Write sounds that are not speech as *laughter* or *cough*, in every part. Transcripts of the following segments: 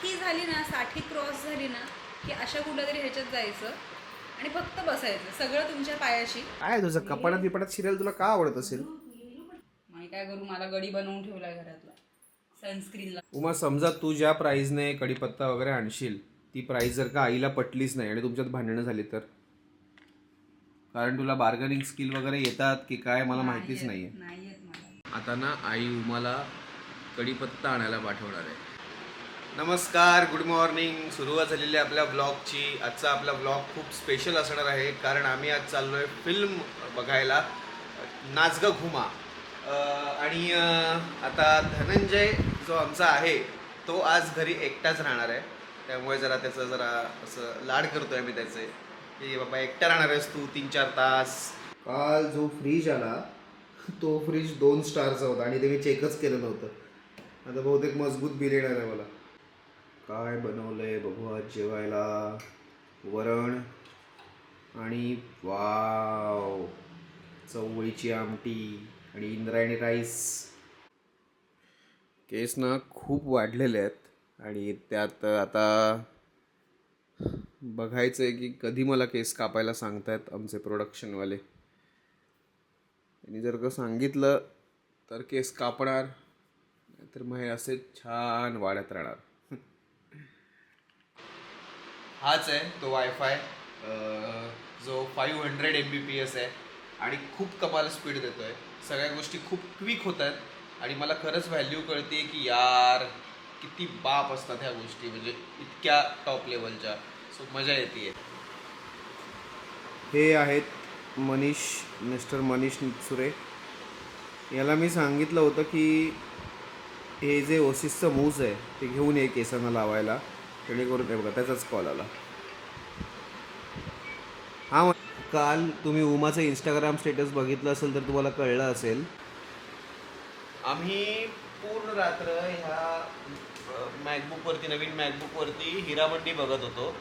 साठी झाली ना साठी क्रॉस झाली ना की अशा कुठल्या तरी ह्याच्यात जायचं आणि फक्त बसायचं सगळं तुमच्या पायाशी. काय तुझं? कपाडात बिपाडात शिरायला तुला का आवडत असेल? काय करू? मला गडी बनवून ठेवलाय घरातला. सनस्क्रीनला उमा समजा तू ज्या प्राईजने कढीपत्ता वगैरे आणशील ती प्राईस जर का आईला पटलीच नाही आणि तुमच्यात भांडणं झाली तर? कारण तुला बार्गनिंग स्किल वगैरे येतात की काय मला माहितीच नाहीये. नाही येत मला. आता ना आई उमाला कढीपत्ता आणायला पाठवणार आहे. नमस्कार गुड मॉर्निंग सुरुवात झालेली आहे आपल्या ब्लॉगची आजचा आपला ब्लॉग खूप स्पेशल असणार आहे कारण आम्ही आज चाललो आहे फिल्म बघायला नाचगा घुमा. आणि आता धनंजय जो आमचा आहे तो आज घरी एकटाच राहणार आहे. त्यामुळे जरा त्याचं जरा असं लाड करतो आहे मी त्याचे. की बाबा एकटा राहणार आहेस तू तीन चार तास. काल जो फ्रीज आला तो फ्रीज दोन स्टारचा होता आणि ते मी चेकच केलं नव्हतं. आता बहुतेक मजबूत बिल येणार आहे मला. काय बनवलंय बघू आज जेवायला. वरण आणि वाव चवळीची आमटी आणि इंद्रायणी राईस. केस ना खूप वाढलेले आहेत आणि त्यात आता बघायचं आहे की कधी मला केस कापायला सांगतायत आमचे प्रोडक्शनवाले आणि जर का सांगितलं तर केस कापणार तर मग हे असे छान वाढत राहणार. हाच आहे तो वायफाय जो five hundred M B P S आहे आणि खूप कमाल स्पीड देतो आहे सगळ्या गोष्टी खूप क्विक होत आहेत आणि मला खरंच व्हॅल्यू कळते की यार किती बाप असतात ह्या गोष्टी म्हणजे इतक्या टॉप लेवलच्या सो मजा येते हे आहेत मनीष मिस्टर मनीष नितसुरे याला मी सांगितलं होतं की हे जे ओसिसचं मूज आहे ते घेऊन ये केसांना लावायला. जेणेकरून हे बघा त्याचाच कॉल आला. हां मग काल तुम्ही उमाचं इंस्टाग्राम स्टेटस बघितलं असेल तर तुम्हाला कळलं असेल. आम्ही पूर्ण रात्र ह्या मॅकबुकवरती नवीन मॅकबुकवरती हिरामंडी बघत होतो.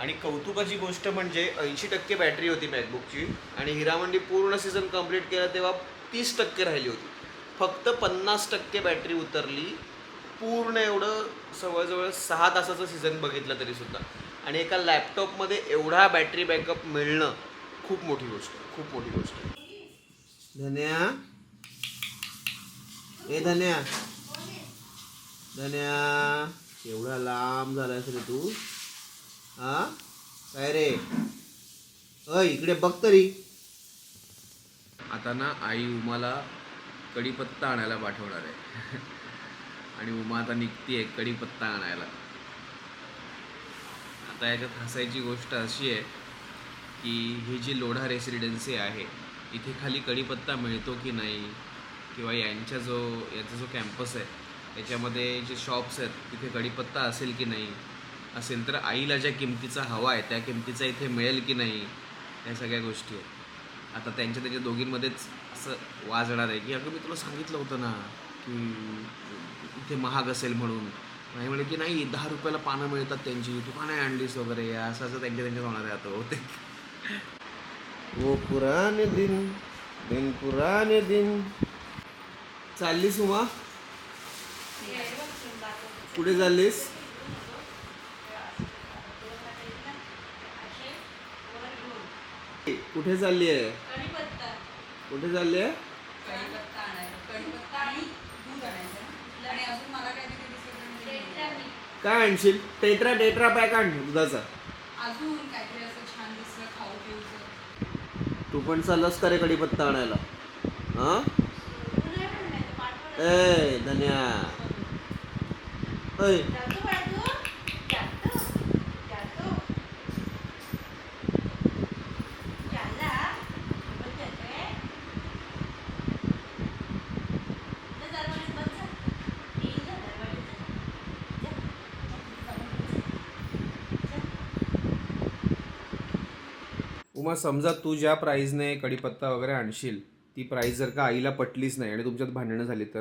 आणि कौतुकाची गोष्ट म्हणजे ऐंशी टक्के बॅटरी होती मॅकबुकची आणि हिरामंडी पूर्ण सीझन कंप्लीट केला तेव्हा तीस टक्के राहिली होती. फक्त पन्नास टक्के बॅटरी उतरली. पूर्ण एवढं जवळजवळ सहा तासाचं सीझन बघितलं तरी सुद्धा. आणि एका लॅपटॉपमध्ये एवढा बॅटरी बॅकअप मिळणं खूप मोठी गोष्ट आहे, खूप मोठी गोष्ट आहे. धन्या. ए धन्या. धन्या एवढा लांब झालास रे तू. हा? काय रे? अ इकडे बघ तरी. आता ना आई उमाला कढीपत्ता आणायला पाठवणार आहे. *laughs* आणि उमा आता निघतीये कढीपत्ता आणायला. आता याच्यात हसायची गोष्ट अशी आहे की ही जी लोढा रेसिडेन्सी आहे इथे खाली कढीपत्ता मिळतो की नाही? किंवा यांच्या जो याचा जो कॅम्पस आहे याच्यामध्ये जे शॉप्स आहेत तिथे कढीपत्ता असेल की नाही? असेल तर आईला ज्या किमतीचा हवा आहे त्या किमतीचा इथे मिळेल की नाही? या सगळ्या गोष्टी आहेत. आता त्यांच्या त्यांच्या दोघींमध्येच असं वाजणार आहे की अगं मी तुला सांगितलं होतं ना की इथे महाग असेल म्हणून. नाही म्हणे की नाही दहा रुपयाला पानं मिळतात त्यांची तू का नाही आणलीस वगैरे? असं असं त्यांच्या त्यांच्यात होणार आहे आता होते वो पुराने दिन दिन पुराने दिन. चाललीस सुमा कुठे चाललीस? कुठे चालली आहे कुठे चालली काय आणशील? टेट्रा टेट्रा पॅक आण दुधाचा. अजून काहीतरी असं छान दिसलं खाऊ पिऊचं. तू पण चाललास का रे कढीपत्ता आणायला? हा? ए धन्या. उमा समजा तू ज्या प्राईजने कढीपत्ता वगैरे आणशील ती प्राईस जर का आईला पटलीच नाही आणि तुमच्यात भांडणं झाली तर?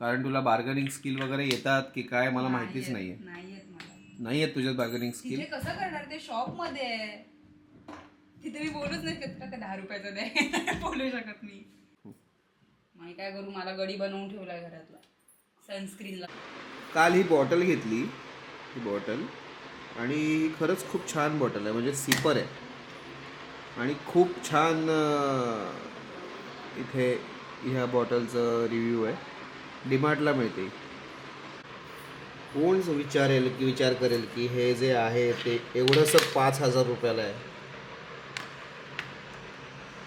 कारण तुला बार्गनिंग स्किल वगैरे येतात की काय मला माहितीच नाहीये. नाही येत मला. नाही आहेत तुझ्यात बार्गनिंग स्किल तिथे कसं करणार ते? शॉपमध्ये. आहे तिथे मी बोलूच नाही शकत का दहा रुपयाचं दे? *laughs* बोलू शकत मी काय करू? मला गडी बनवून ठेवलाय घरातला. सनस्क्रीनला काल ही बॉटल घेतली. ही बॉटल आणि खरंच खूप छान बॉटल आहे म्हणजे सिपर आहे. आणि खूप छान इथे ह्या बॉटलचं रिव्ह्यू आहे. डिमार्टला मिळते. कोण विचारेल की विचार करेल की हे जे आहे ते एवढंसं पाच हजार रुपयाला आहे.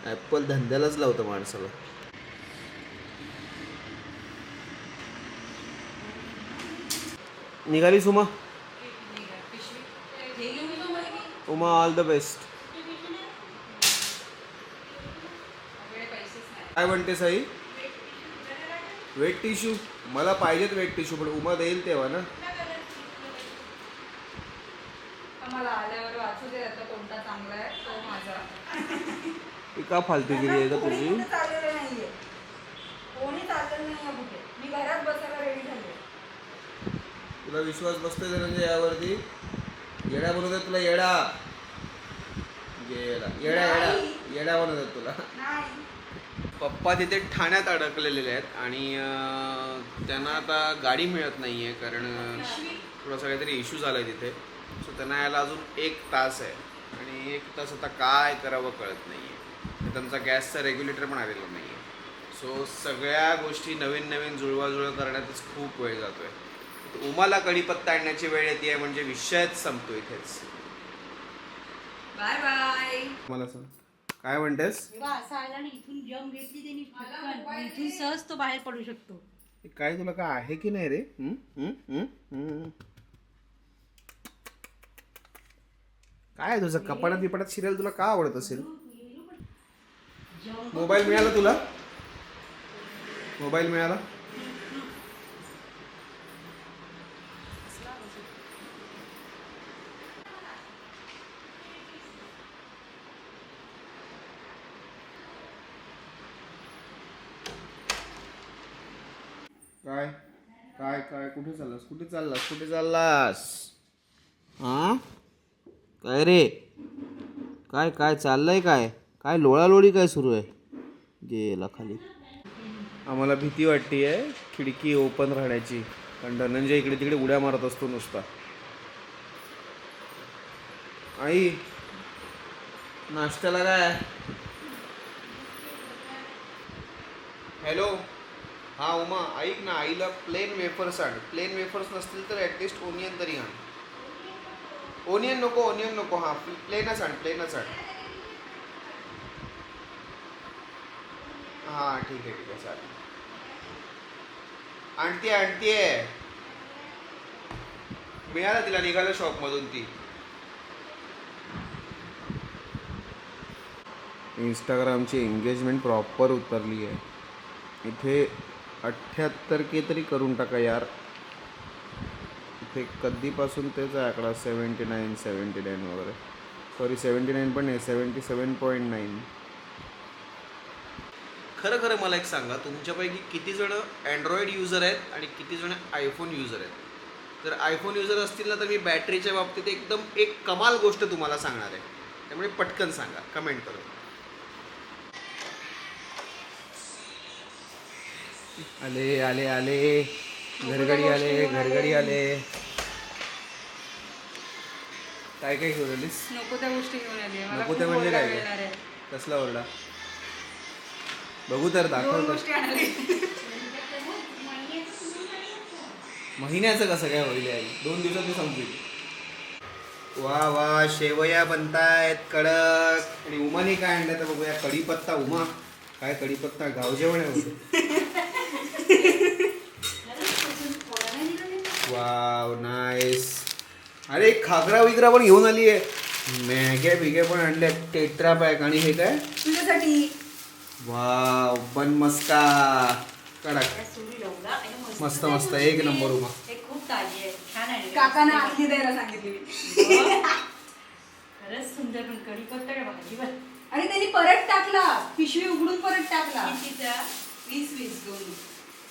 ॲपल धंद्यालाच लावतं माणसाला. निघाली सुमा? उमा ऑल द बेस्ट काय म्हणते साई वेट टिश्यू मला पाहिजेत वेट टिश्यू पण उमा देईल तेव्हा ना. तो ती का फालतूगिरी आहे का तुझी. तुला विश्वास बसतोय धनंजय यावरती? येडा बनवतात तुला येडा. येडा येडा येडा. येडा बनवतात तुला. पप्पा तिथे ठाण्यात अडकलेले आहेत आणि अं, त्यांना आता गाडी मिळत नाही आहे कारण अं, थोडासा काहीतरी इश्यू झाला आहे तिथे. सो त्यांना यायला अजून एक तास आहे. आणि एक तास आता काय करावं कळत नाही आहे त्यांचा गॅसचा रेग्युलेटर पण आलेला नाही आहे सो सगळ्या गोष्टी नवीन नवीन जुळवाजुळव करण्यातच खूप वेळ जातो आहे उमाला कढीपत्ता आणण्याची वेळ येते आहे म्हणजे विषयच संपतो इथेच. Bye bye. मला सांग. काय म्हणतेस? तेव्हा असा आला आणि इथून जम घेतली त्यांनी पटकन इथून सहज तो बाहेर पडू शकतो. काय तुला काय आहे की नाही रे? हं? हं? हं? हं. काय तुझं? कपाडात बिपाडात शिरेल तुला का आवडत असेल? मोबाईल मिळाला तुला? मोबाईल मिळाला? काय? काय काय? कुठे चाललास? कुठे चाललास? कुठे चाललास? हा? काय रे? काय काय? चाललंय काय? काय लोळालोळी काय सुरू आहे? गेला खाली. आम्हाला भीती वाटते आहे खिडकी ओपन राहण्याची. कारण धनंजय इकडे तिकडे उड्या मारत असतो नुसता. आई नाश्त्याला काय? हॅलो हा उमा ऐक ना आईला प्लेन वेफर्स आण. प्लेन वेफर्स नसतील तर ॲटलिस्ट ओनियन तरी आण. ओनियन नको ओनियन नको हां. प्लेनच आण प्लेनच आण. हां ठीक आहे ठीक आहे चालेल. आणते आणते मिळालं तिला निघालं शॉपमधून ती. इंस्टाग्रामची एंगेजमेंट प्रॉपर उतरली आहे इथे अठ्ठ्याहत्तर के तरी करून टाका यार. इथे कधीपासून तेच आहे आकडा सेवन्टी नाईन सेवन्टी नाईन वगैरे. सॉरी सेवन्टी नाईन पण नाही सेवन्टी सेवन पॉईंट नाईन. खरं खरं मला एक सांगा तुमच्यापैकी किती जण अँड्रॉइड युजर आहेत आणि किती जण आयफोन युजर आहेत? जर आयफोन युजर असतील ना तर मी बॅटरीच्या बाबतीत एकदम एक कमाल गोष्ट तुम्हाला सांगणार आहे. त्यामुळे पटकन सांगा कमेंट करून. आले आले आले. घरगडी आले घरगडी आले. काय काय घेऊन आलीस? नको त्या गोष्टी घेऊन आली. नको त्या म्हणजे काय आहे. कसला ओरडा? बघू तर दाखव महिन्याचं कसं काय होईल आई दोन दिवसात ते संपतील. वा वा शेवया बनतायत कडक. आणि उमाने काय आणलं तर बघूया कढीपत्ता उमा. काय कढीपत्ता? गाव जेवण आहे. वाव नाईस अरे खागरा विगरा पण घेऊन आली आहे. मॅग्या बिग्या पण आणल्या टेट्रा पॅक. आणि हे काय? तुझ्यासाठी. वाव बन मस्का कडक मस्त मस्त एक नंबर उमा. हे खूप ताजी आहे. छान आहे. काकांना आखली द्यायला सांगितली. खरंच सुंदर पण कढीपत्ता काय भाजी बघ आणि त्यांनी परत टाकला. पिशवी उघडून परत टाकला. वीस वीस दोन.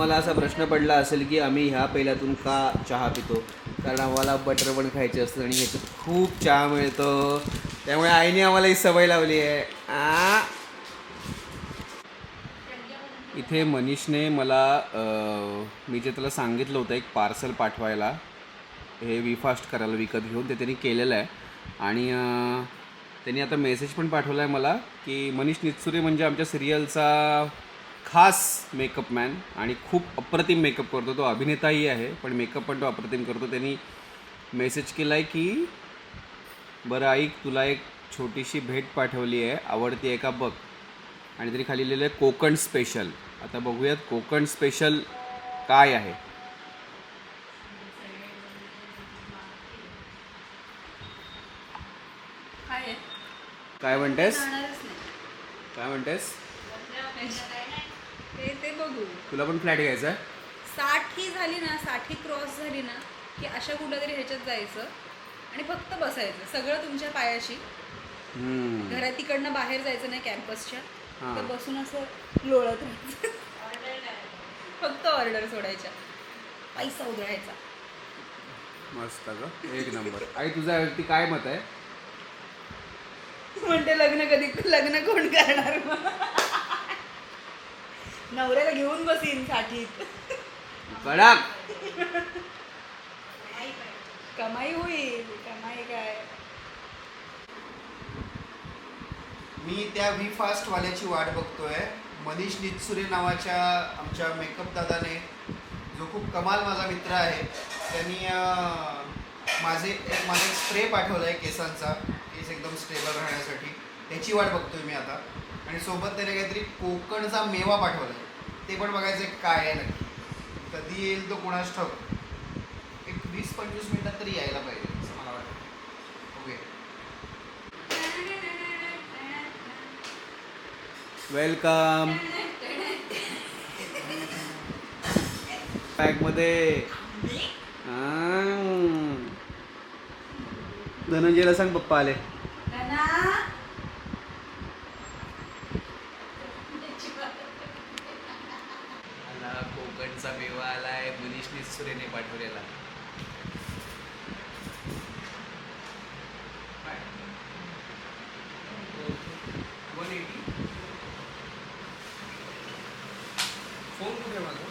तुम्हाला असा प्रश्न पडला असेल की आम्ही ह्या पहिल्यातून का चहा पितो? कारण आम्हाला बटर पण खायचे असतं आणि ह्याच्यात खूप चहा मिळतो. त्यामुळे आईने आम्हाला ही सवय लावली आहे. आ? इथे मनीषने मला मी जे त्याला सांगितलं होतं एक पार्सल पाठवायला हे विफास्ट करायला विकत घेऊन ते त्यांनी केलेलं आहे. आणि त्यांनी आता मेसेज पण पाठवला आहे मला की मनीष निचुरे म्हणजे आमच्या सिरियलचा खास मेकअप मॅन आणि खूप अप्रतिम मेकअप करतो. तो अभिनेताही आहे पण मेकअप पण तो अप्रतिम करतो. त्यांनी मेसेज केला आहे की बरं ऐक तुला एक छोटीशी भेट पाठवली आहे. आवडती आहे का बघ. आणि तरी खाली लिहिलं आहे कोकण स्पेशल आता बघूयात कोकण स्पेशल काय आहे? काय म्हणतेस? काय म्हणतेस? तुला पण फ्लॅट घ्यायचा आहे? साठी झाली ना साठी क्रॉस झाली ना की अशा कुठल्या तरी ह्याच्यात जायचं. आणि फक्त बसायचं सगळं तुमच्या पायाशी. हम्म. घरात तिकडनं बाहेर जायचं नाही कॅम्पसच्या. हां. तर बसून असं लोळत राहायचं. फक्त ऑर्डर सोडायच्या. पैसा उधळायचा. मस्त ग एक नंबर. आई तुझा वरती काय मत आहे? म्हणते लग्न कधी लग्न कोण करणार? मग? नवऱ्याला घेऊन बसीन साठीत. कडक. कमाई होईल कमाई काय? मी त्या व्ही फास्टवाल्याची वाट बघतोय. मनीष नितसुरे नावाच्या आमच्या मेकअप दादाने जो खूप कमाल माझा मित्र आहे त्यांनी अं, माझे एक माझा एक स्प्रे पाठवला आहे केसांचा. केस एकदम स्टेबल राहण्यासाठी. त्याची वाट बघतोय मी आता. आणि सोबत त्याने काहीतरी कोकणचा मेवा पाठवला आहे ते पण बघायचं काय आहे नक्की. कधी येईल तो कुणास ठाऊक. एक वीस पंचवीस मिनिटात तरी यायला पाहिजे असं मला वाटतं. ओके. वेलकम. बॅगमध्ये. धनंजयला सांग पप्पा आले कोकणचा मेवा आलाय मनीष निसुरेने पाठवलेला फोन कुठे माझा?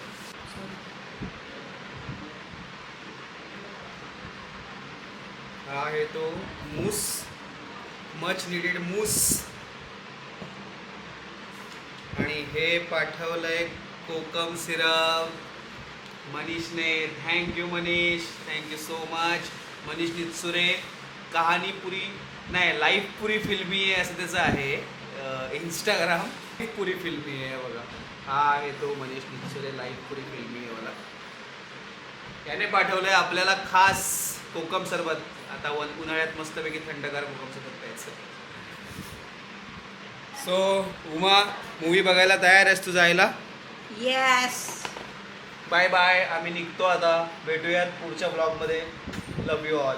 हा आहे तो मूस. मच निडेड मूस. आणि हे पाठवलंय कोकम सिरप मनीषने thank you Manish. Thank you so much Manish Nitsure कहाणी पुरी नाही लाईफ पुरी फिल्मी आहे असं त्याचं आहे. इंस्टाग्राम पुरी फिल्मी आहे बघा. हा आहे तो मनीष लाईफ पुरी फिल्मी आहे मला. त्याने पाठवलंय आपल्याला खास कोकम सरबत. आता वन उन्हाळ्यात मस्तपैकी थंडगार कोकम सरबत प्यायचं. सो उमा मूवी बघायला तयार आहेस तू जायला? येस बाय बाय आम्ही निघतो आता. भेटूयात पुढच्या ब्लॉगमध्ये लव यू ऑल